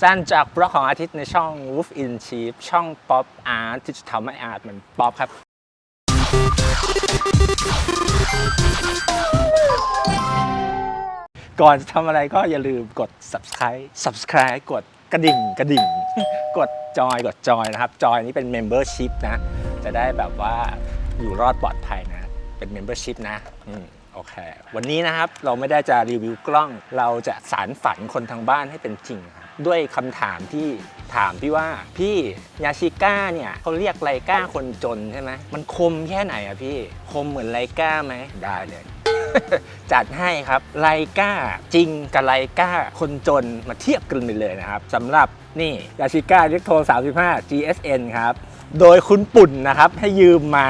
สั้นจากบล็อกของอาทิตย์ในช่อง Wolf in Chief ช่อง Pop Art ที่จะทำให้อาร์ตเหมือนป๊อปครับก่อนจะทำอะไรก็อย่าลืมกด subscribe subscribe กดกระดิ่งกระดิ่ง กดจอยกดจอยนะครับ จอยนี้เป็น membership นะ จะได้แบบว่าอยู่รอดปลอดภัยนะ เป็น membership นะอืมโอเค วันนี้นะครับเราไม่ได้จะรีวิวกล้อง เราจะสารฝันคนทางบ้านให้เป็นจริงครับ ด้วยคำถามที่ถามพี่ว่าพี่ยาชิก้าเนี่ยเขาเรียกไลก้าคนจนใช่ไหมมันคมแค่ไหนอะพี่คมเหมือนไลก้าไหมได้เลยจัดให้ครับไลก้าจริงกับไลก้าคนจนมาเทียบกันไปเลยนะครับสำหรับนี่ยาชิก้าเล็กโทร35 GSN ครับ โดยคุณปุ่นนะครับให้ยืมมา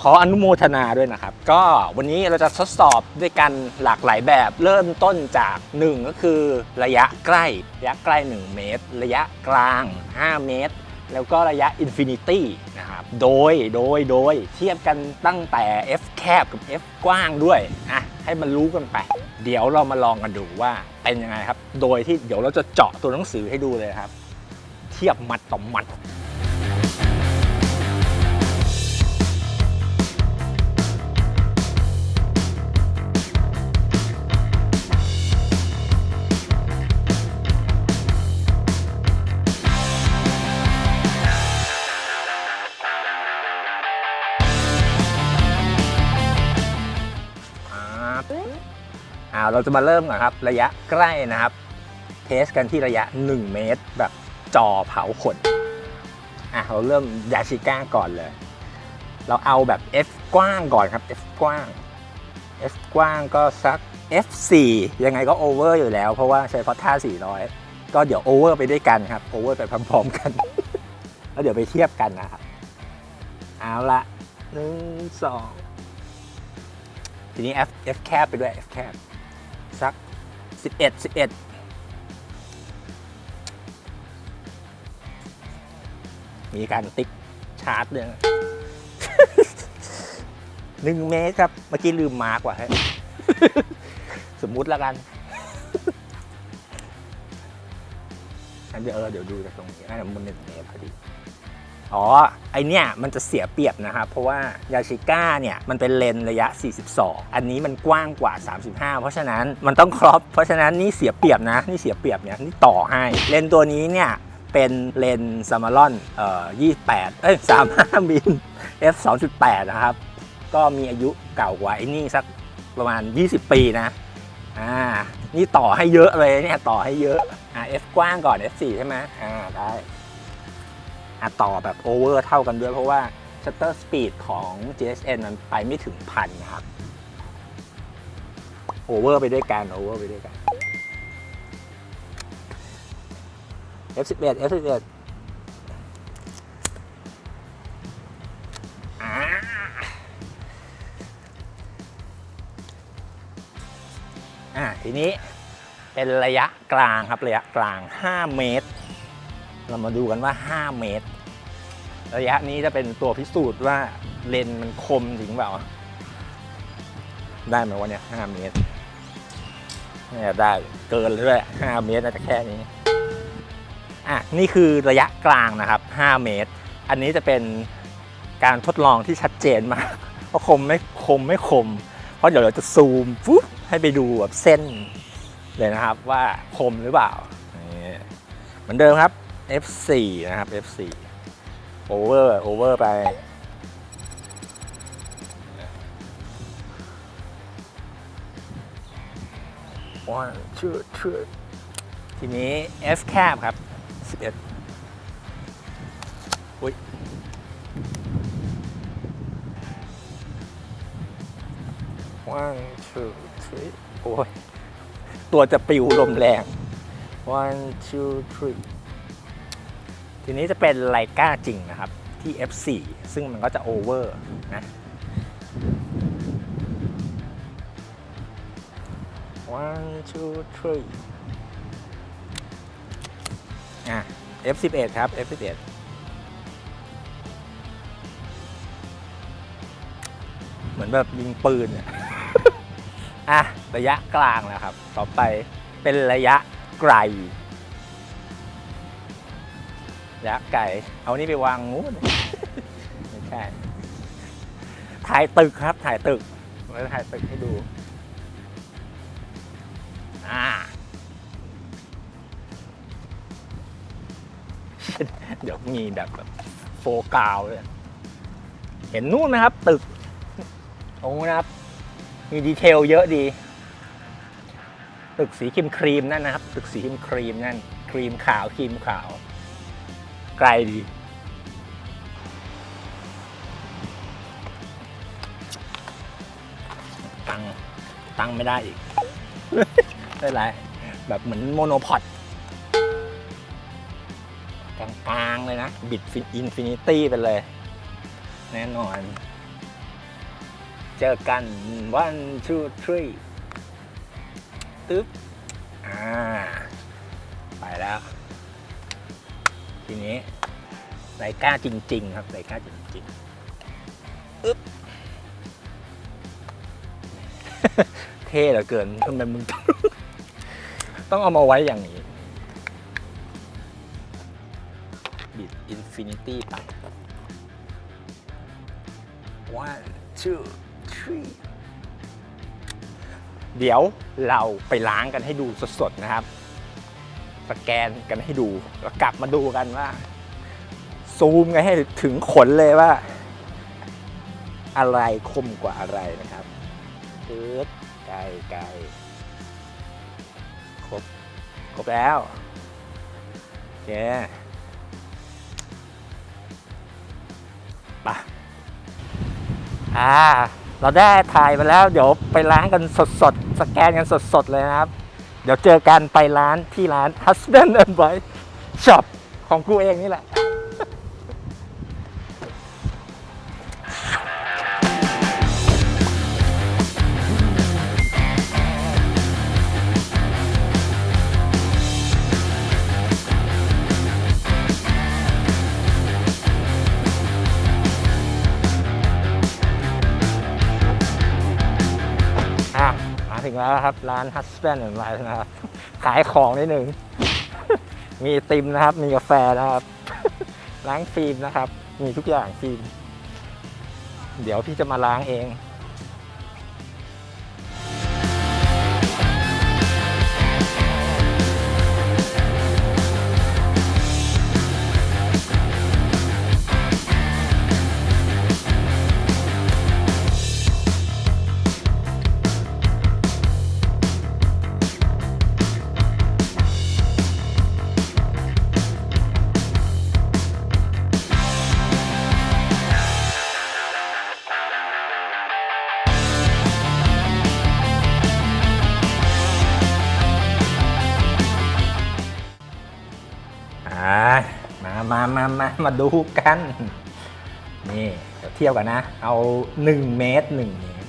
ขออนุโมทนาด้วยนะครับ ก็วันนี้เราจะทดสอบด้วยกันหลากหลายแบบเริ่มต้นจาก1ก็คือระยะใกล้ระยะใกล้ 1 เมตร ระยะกลาง 5 เมตร แล้วก็ระยะอินฟินิตี้นะครับโดยโดยโดยเทียบกันตั้งแต่ F แคบกับ F กว้างด้วยอะให้มันรู้กันไป เดี๋ยวเรามาลองกันดูว่าเป็นยังไงครับ โดยที่เดี๋ยวเราจะเจาะตัวหนังสือให้ดูเลยครับ เทียบมัดต่อมัดาเราจะมาเริ่มก่อนครับ ระยะใกล้นะครับ เทสกันที่ระยะ 1 เมตร แบบจอเผาขนอะเราเริ่มยาชิก้าก่อนเลย เราเอาแบบ F กว้างก่อนครับ F กว้าง F กว้างก็สัก F4 ยังไงก็โอเวอร์อยู่แล้ว เพราะว่าใช้พอท่า 400 ก็เดี๋ยวโอเวอร์ไปด้วยกันครับโอเวอร์ไปพร้อมๆกัน แล้วเดี๋ยวไปเทียบกันนะครับเอาละหนึ่งสองทีนี้ F F แคบไปด้วย F แคบ สัก 11 11 มีการติ๊กชาร์จเลยนะหนึ่งเมตรครับ เมื่อกี้ลืมมาร์กว่ะฮะสมมุติล้วกันงั้นเดี๋ยวเออเดี๋ยวดูจากตรงนี้น่าจะมันหนึ่งเมตรพอดี อ๋อ ไอเนี่ยมันจะเสียเปรียบนะครับ เพราะว่ายาชิก้าเนี่ย มันเป็นเลนระยะ 42 อันนี้มันกว้างกว่า 35 เพราะฉะนั้นมันต้องครอปเพราะฉะนั้นนี่เสียเปรียบนะ นี่เสียเปรียบเนี่ย นี่ต่อให้ เลนตัวนี้เนี่ยเป็นเลนซามารอนเอ่อ28 เอ้ย 35 มิล f 2.8 นะครับ ก็มีอายุเก่ากว่าไอ้นี่สักประมาณ 20 ปีนะ อ่า นี่ต่อให้เยอะเลยเนี่ย ต่อให้เยอะ อ่า f กว้างก่อน f 4ใช่ไหมอ่า ได้ อะต่อแบบโอเวอร์เท่ากันด้วย เพราะว่า shutter speed ของ GSN มันไปไม่ถึงพันนะครับโอเวอร์ไปด้วยกันโอเวอร์ไปด้วยกัน F11 F11 อ่าอะทีนี้เป็นระยะกลางครับ ระยะกลาง 5 เมตร เรามาดูกันว่า 5 เมตร ระยะนี้จะเป็นตัวพิสูจน์ว่าเลนมันคมจริงเปล่า ได้ไหมวะเนี่ย5เมตรเนี่ยได้เกินเลยด้วย5เมตรน่าจะแค่นี้อะนี่คือระยะกลางนะครับ 5 เมตร อันนี้จะเป็นการทดลองที่ชัดเจนมากว่าคมไม่คมไม่คม เพราะเดี๋ยวเราจะซูมปุ๊บให้ไปดูแบบเส้นเลยนะครับว่าคมหรือเปล่าเหมือนเดิมครับ F4 นะครับ F4 โอเวอร์โอเวอร์ไป ว้าชื่อชื่อทีนี้ F แคบครับ 11อุ้ยว่างชื่อชื่อโอ้ย ตัวจะปิวลมแรง one two three ทีนี้จะเป็นไลกาจริงนะครับ ที่ F4 ซึ่งมันก็จะโอเวอร์นะ one two three อะ F11 ครับ F11 เหมือนแบบยิงปืนเนี่ยอะ ระยะกลางแล้วครับ ต่อไปเป็นระยะไกล ยักษ์ไก่ เอานี่ไปวางงูนไม่ใช่ถ่ายตึกครับ ถ่ายตึกไว้ถ่ายตึกให้ดูอ่าเดี๋ยวมีแบบแบบโฟกาวเลยเห็นนู่นนะครับ ตึกตรงนู้นนะครับ มีดีเทลเยอะดี ตึกสีครีมครีมๆนั่นนะครับ ตึกสีครีมครีมๆนั่น ครีมขาวครีมขาวไกลดี ตังค์ตังค์ไม่ได้อีก ไม่เป็นไร แบบเหมือนโมโนพอดกลางๆเลยนะ บิดอินฟินิตี้ไปเลย แน่นอน เจอกัน one two three ตึ๊บ อ่า ไปแล้ว ทีนี้ไรกล้าจริง ๆ ครับไรกล้าจริงๆอึ๊บเท่เหลือเกินทำไมมึงต้องเอามาไว้อย่างนี้ บิดอินฟินิตี้ไป one two three เดี๋ยวเราไปล้างกันให้ดูสดๆนะครับ สแกนกันให้ดู แล้วกลับมาดูกันว่า ซูมกันให้ถึงขนเลยว่า อะไรคมกว่าอะไรนะครับปึ๊ดไกลไกลครบ ครบแล้วโอเคไปอ่า เราได้ถ่ายไปแล้ว เดี๋ยวไปล้างกันสดๆ สแกนกันสดๆ เลยนะครับ เดี๋ยวเจอกันไปร้านที่ร้าน Husband and Wife Shop ของกูเองนี่แหละ งแล้วครับ ร้าน Husband and Wife นะครับ ขายของนิดหนึ่ง มีติมนะครับ มีกาแฟนะครับ ล้างฟิล์มนะครับ มีทุกอย่างฟิล์ม เดี๋ยวพี่จะมาล้างเอง อ่ามามามามามาดูกัน นี่เดี๋ยวเทียบกันนะ เอา 1 เมตร 1 เมตร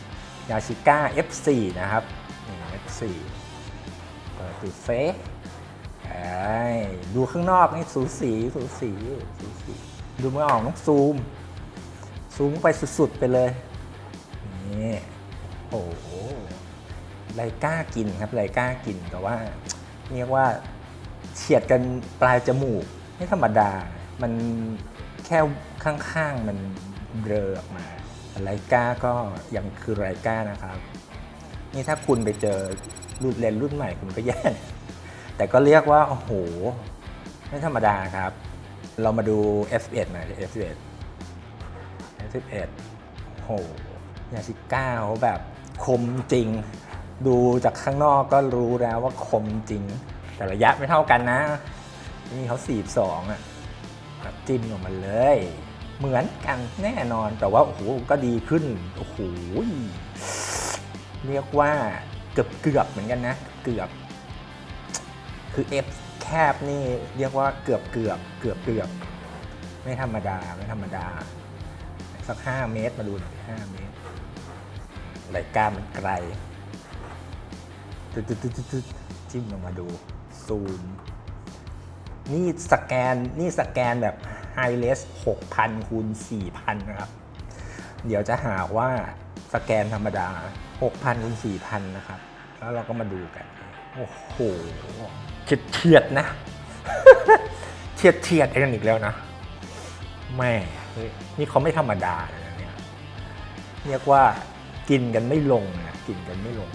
ยาชิก้า F4 นะครับนี่ F4 เปิดดูเซฟดูข้างนอกนี่สูสีสูสีสูสีดูไม่ออกต้องซูม ซูมไปสุดๆไปเลย นี่ โอ้โหไรกล้ากินครับไรกล้ากินแต่ว่าเรียกว่า เฉียดกันปลายจมูกไม่ธรรมดา มันแค่ข้างๆมันเบลอออกมาไรก้าก็ยังคือไรก้านะครับ นี่ถ้าคุณไปเจอรุ่นเลนรุ่นใหม่คุณก็แย่แต่ก็เรียกว่า โอ้โห ไม่ธรรมดาครับ เรามาดู F1 หน่อย F1 F11 โอ้โหยาชิก้าเขาแบบคมจริง ดูจากข้างนอกก็รู้แล้วว่าคมจริง แต่ระยะไม่เท่ากันนะ นี่เขา42อะจิ้มออกมาเลย เหมือนกันแน่นอนแต่ว่าโอ้โหก็ดีขึ้นโอ้โหเรียกว่าเกือบเกือบเหมือนกันนะ เกือบ คือ F แคบนี่เรียกว่าเกือบเกือบเกือบเกือบไม่ธรรมดาไม่ธรรมดา สัก 5 เมตรมาดูหน่อย5เมตรรายการมันไกล จิ้มลงมาดู ซูม นี่สแกนนี่สแกนแบบไฮเลส6,000คูณ4,000 นะครับ เดี๋ยวจะหาว่าสแกนธรรมดา 6,000คูณ4,000 นะครับ แล้วเราก็มาดูกัน โอ้โหเฉียดๆนะเทียดเทียดกันอีกแล้วนะแม่นี่เขาไม่ธรรมดาเลยนะเนี่ยเรียกว่ากินกันไม่ลงนะกินกันไม่ลง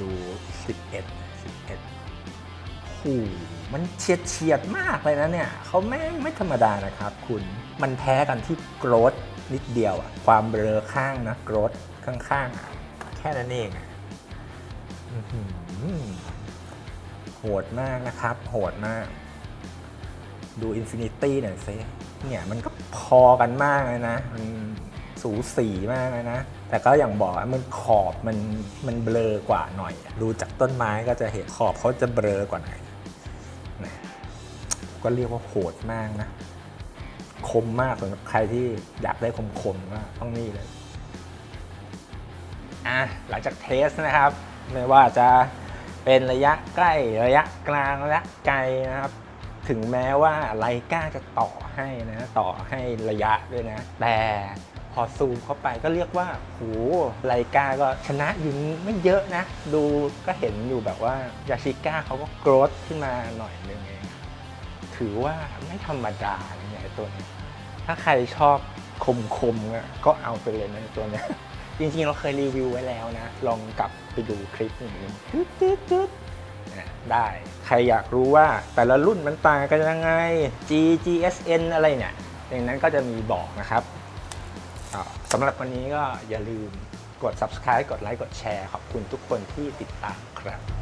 ดู 11 11หูมันเฉียดเฉียดมากเลยนะเนี่ยเขาไม่งไม่ธรรมดานะครับคุณ มันแพ้กันที่โกรธนิดเดียวอะความเบลอข้างนะโกรธข้างๆอะแค่นั้นเองอะอื้อหือโหดมากนะครับ โหดมาก ดูอินฟินิตี้หน่อยซิเนี่ยมันก็พอกันมากเลยนะ มันสูสีมากเลยนะ แต่ก็อย่างบอกว่ามันขอบมันมันเบลอกว่าหน่อย ดูจากต้นไม้ก็จะเห็นขอบเขาจะเบลอกว่าหน่อยนะก็เรียกว่าโหดมากนะ คมมากสำหรับใครที่อยากได้คมคมๆก็ต้องนี่เลยอะหลังจากเทสนะครับ ไม่ว่าจะเป็นระยะใกล้ระยะกลางระยะไกลนะครับ ถึงแม้ว่าไลก้าจะต่อให้นะ ต่อให้ระยะด้วยนะ แต่ พอซูมเข้าไปก็เรียกว่าโหไลกาก็ชนะอยู่ไม่เยอะนะ ดูก็เห็นอยู่แบบว่ายาชิก้าเขาก็โกรธขึ้นมาหน่อยนึงเองถือว่าไม่ธรรมดาเนี่ยตัวนี้ ถ้าใครชอบคมคมๆอะก็เอาไปเลยนะตัวเนี้ยจริงๆ เราเคยรีวิวไว้แล้วนะ ลองกลับไปดูคลิปนึ่งตึ๊ดตึ๊ดตึ๊ดได้ ใครอยากรู้ว่าแต่ละรุ่นมันต่างกันยังไง G GSN อะไรเนี่ยในนั้นก็จะมีบอกนะครับ สำหรับวันนี้ก็อย่าลืมกด subscribe กดไลค์กดแชร์ขอบคุณทุกคนที่ติดตามครับ